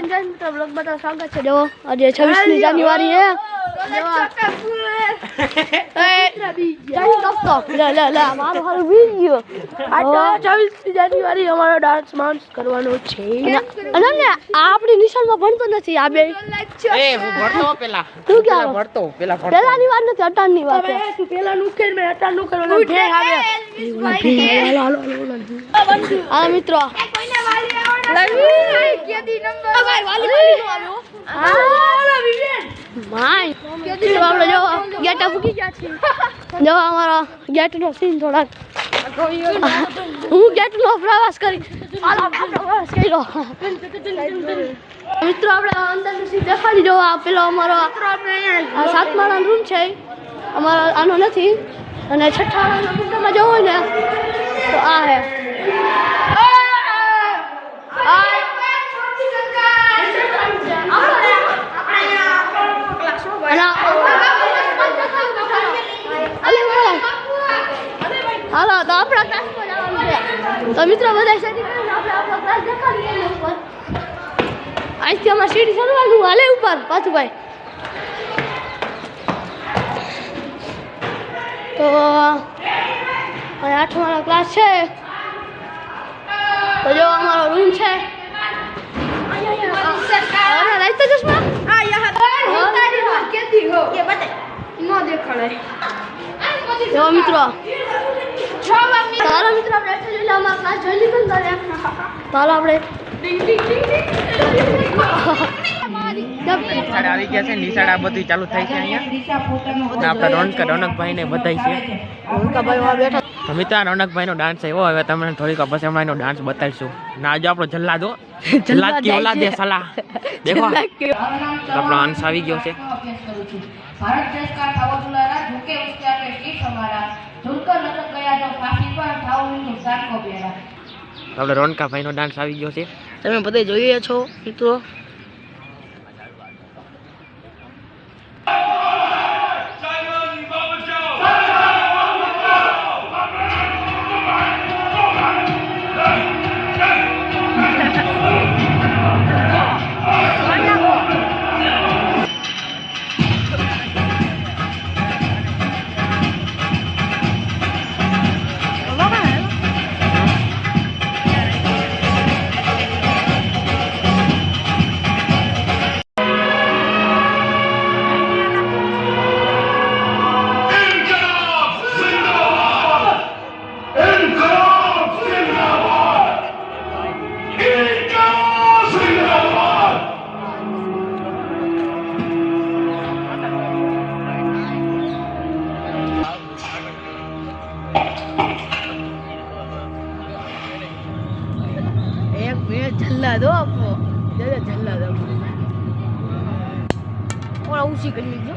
જય મિત્રો બ્લોગ બધા સ્વાગત છે. જો આજે છવ્વીસમી જાન્યુઆરી હે મારો હારું વિડિયો અમારો ડાન્સ માંસ કરવાનો છે. આ આપણી નિશાળમાં ભણતો નથી આ બે. તું ક્યાં પેલા વાત નથી અટાણની વાત છે. તું પેલા નુકેલ મેં અટા નું કરવાનો હું ગેટ પ્રવાસ કરી પ્રવાસ કર્યો મિત્રો, આપણે અંદર દેખાડી જો પેલો અમારો. આ સાત માળાનો રૂમ છે. અમારો આનો નથી. અને છઠ્ઠા જવું ને તો આ હે હાલો તો આપણા ક્લાસમાં જવાનું છે તો મિત્રો બધા ઉપર. આજથી અમારે સીડી ચડવાનું હાલે ઉપર પાછું ભાઈ તો આઠમાનો ક્લાસ છે. તો જો અમારો રૂમ છે. ચશ્મા? જો મિત્રો ચાલો મિત્રો આપણે એટલે જોઈ લે અમારા ક્લાસ જોઈ લીધો ને તારે ચાલો આપણે. બધું ચાલુ થાય છે અહીંયા. આપણા રોનક રોનકભાઈ ને બધાય ડાન્સ એવો હવે તમને થોડીક પછી હમણાં એનો ડાન્સ બતાવીશું. ના આજે આપણો જલ્લાદો જલ્લાદ કે ઓલા દે આવી ગયો છે. ભારત આપણે રોનકાભાઈનો ડાન્સ આવી ગયો છે. તમે બધા જોઈએ છો મિત્રો? જલ્લા દો આપો. જલ્લા જલ્લા દો ઓલા ઊંચી કરી લીધો.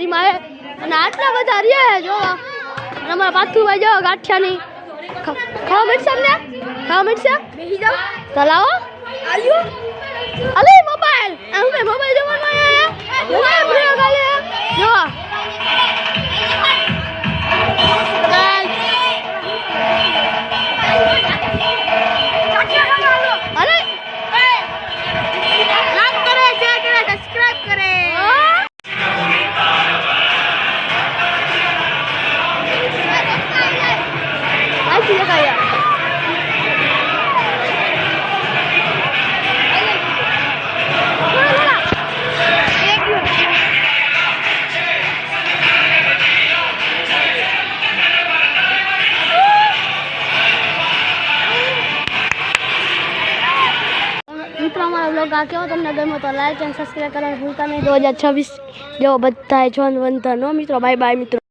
તૈયારીમાં હે અને આટલા બધા રહ્યા જો. અને અમારા પાથુભાઈ જો ગાંઠિયાની. ખાવા મળશે અમને? ખાવા મળશે? ચલાવો અલે મોબાઈલ. મોબાઈલ જોવાનો આવ્યા મોબાઈલ. અમારો આ કેવો તમને ગમ્યો તો લાઈક એન્ડ સબસ્ક્રાઈબ કરવાનું ભૂલતા નહીં. દો હજાર છવ્વીસ જેવો બધા જોન વંધનો મિત્રો બાય બાય મિત્રો.